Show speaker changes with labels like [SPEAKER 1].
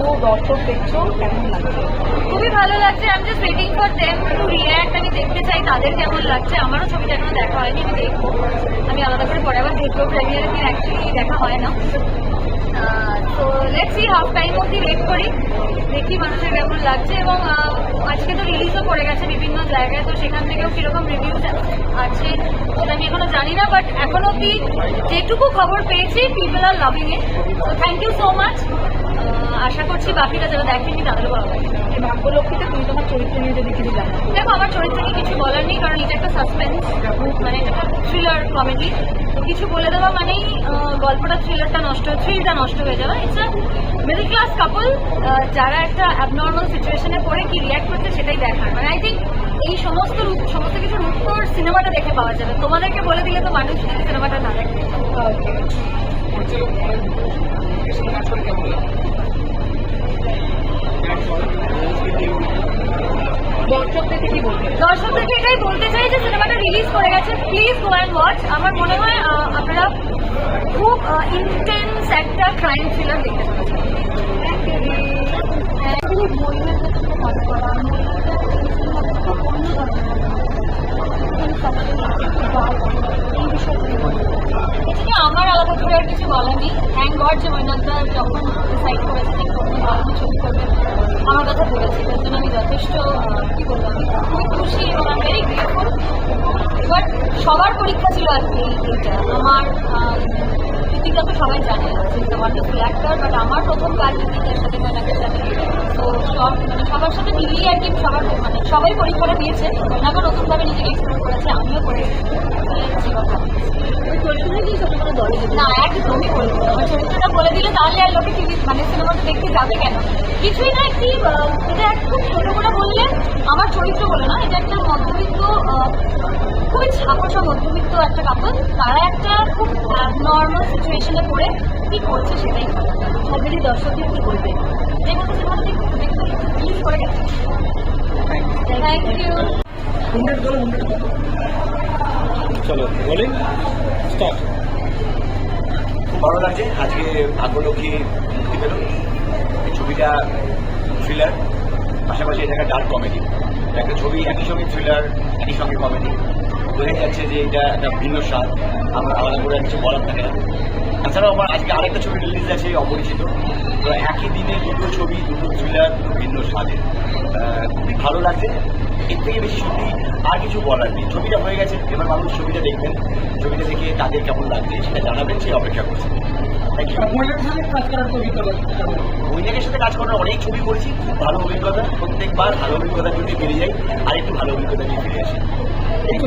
[SPEAKER 1] এত দর্শক
[SPEAKER 2] খুবই ভালো লাগছে। আমি just waiting for them to react আমি দেখতে চাই তাদের কেমন লাগছে। আমারও ছবিটা এখনও দেখা হয়নি, আমি দেখব। আমি আলাদা করে পরে আবার দেখব। প্রেমিয়ারের দিন দেখা হয় না। তো লেটস সি হাফ টাইম অব্দি ওয়েট করি। দেখি মানুষের কেমন লাগছে এবং আজকে তো রিলিজও করে গেছে বিভিন্ন জায়গায়। তো সেখান থেকেও কীরকম রিভিউজ আছে ওটা আমি এখনও জানি না বাট এখন অব্দি যেটুকু খবর পেয়েছি পিপল আর লাভিং ইট তো থ্যাংক ইউ সো মাচ আশা করছি বাকিরা যারা দেখেনি তাদেরও ভালো লাগবে।
[SPEAKER 1] ভাগ্যলক্ষ্মীতে তুমি তোমার চরিত্র নিয়ে যদি কিছু জানো।
[SPEAKER 2] দেখো আমার চরিত্রকে কিছু বলার নেই কারণ এটা একটা সাসপেন্স মানে এটা থ্রিলার কমেডি তো কিছু বলে দেওয়া মানেই গল্পটা থ্রিলারটা নষ্ট থ্রিলটা নষ্ট হয়ে যাওয়া। It's a middle class couple যারা একটা অ্যাবনর্মাল সিচুয়েশনে পড়ে কি রিয়াক্ট করতে সেটাই দেখার। মানে আই থিঙ্ক এই সমস্ত রূপ সমস্ত কিছুর উত্তর সিনেমাটা দেখে পাওয়া যাবে। তোমাদেরকে বলে দিলে তো মানুষ সিনেমাটা না দেখে।
[SPEAKER 1] দর্শকদেরকে
[SPEAKER 2] এটাই বলতে চাই যে সিনেমাটা রিলিজ করে গেছে প্লিজ গো অ্যান্ড ওয়াচ আমার মনে হয় আপনারা খুব ইন্টেন্স একটা ক্রাইম থ্রিলার দেখতে পাচ্ছেন। এদিকে আমার আর কিছু বলার নেই। থ্যাংক গড যে মৈনাকদা যখন ডিসাইড করেছে যে কোনো ভালো ছবি করবে। আমার কথা বলেছে, তার জন্য আমি যথেষ্ট খুবই খুশি এবং আমি সবার পরীক্ষা ছিল আজকে এই দিনটা আমার কৃতিকা তো সবাই জানে ওয়ান্ডারফুল অ্যাক্টর বাট আমার প্রথম কাজ কৃতিকার সাথে মৈনাকের সাথে তো সব মানে সবার সাথে মিলিয়ে আর কি সবার মানে সবাই পরীক্ষাটা দিয়েছে। মৈনাকও নতুনভাবে নিজেকে এক্সপ্লোর করেছে, আমিও করেছি জীবনটা
[SPEAKER 1] ওই চরিত্রটা কি সত্যি করে দলে
[SPEAKER 2] না একদমই বলব না। আমার চরিত্রটা বলে দিলে তাহলে আর লোকে টিভি মানে সিনেমাটা দেখতে যাবে কেন? কিছুই না, একটি এটা খুব ছোট করে বললে আমার চরিত্র বলে না, এটা একটা মধ্যবিত্ত খুবই ছাপোষা মধ্যবিত্ত একটা কাপল তারা একটা খুব নর্মাল সিচুয়েশনে পড়ে। কি করছে সেটাই
[SPEAKER 1] সবারই দর্শকদের কি বলবে?
[SPEAKER 2] দেখতে করে গেছে। থ্যাংক ইউ
[SPEAKER 3] চলো
[SPEAKER 4] ভালো লাগছে আজকে ভাগ্যলক্ষ্মী মুক্তি পেল। এই ছবিটা থ্রিলার পাশাপাশি এটা একটা ডার্ক কমেডি একটা ছবি, একই সঙ্গে থ্রিলার একই সঙ্গে কমেডি বোঝা যাচ্ছে যে এটা একটা ভিন্ন স্বাদ। আমরা আলাদা করে কিছু বলার থাকে না। তাছাড়াও আমার আজকে আরেকটা ছবি রিলিজ আছে অপরিচিত। তো একই দিনে দুটো ছবি দুটো থ্রিলার ভিন্ন আহ, খুবই ভালো লাগছে। এর থেকে বেশি সত্যি আর কিছু বলার নেই। ছবিটা হয়ে গেছে এবার মানুষ ছবিটা দেখবেন। ছবিটা দেখে তাদের কেমন লাগবে সেটা জানাবেন সেই অপেক্ষা করছে। বৈনাকের সাথে কাজ করার অনেক ছবি করেছি খুব ভালো অভিজ্ঞতা। প্রত্যেকবার ভালো অভিজ্ঞতা যদি বেরিয়ে যাই আর একটু ভালো অভিজ্ঞতা নিয়ে ফিরে আসি।
[SPEAKER 3] একটু